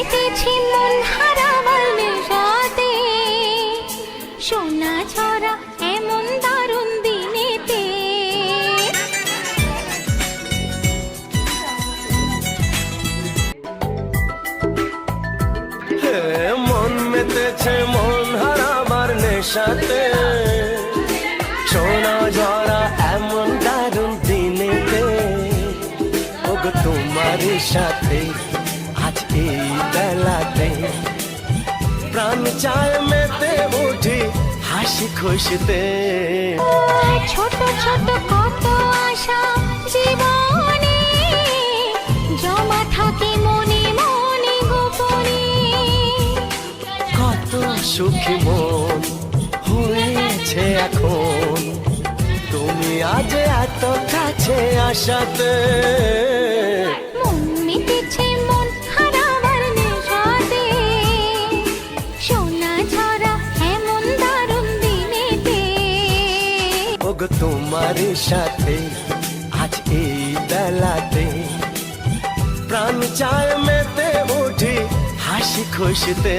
মেতেছে মন হারাবার নেশাতে সোনা ছড়া এমন দারুণ দিনেতে। মন মেতেছে, মন হারাবার নেশাতে। সোনা ঝরা এমন দারুণ দিনেতে। ওগো তোমারই সাথে আজ এই বেলাতে প্রাণ চায় মেতে উঠি হাসি খুশিতে। ছোট ছোট কত আশা জীবনে জমা থাকে মনে মনে গোপনে। কত সুখী মন হয়েছে এখন। তুমি আজ এত কাছে আসাতে। ওগো তোমার সাথে আজ এই বেলাতে প্রাণ চায় মেতে উঠি হাসি খুশিতে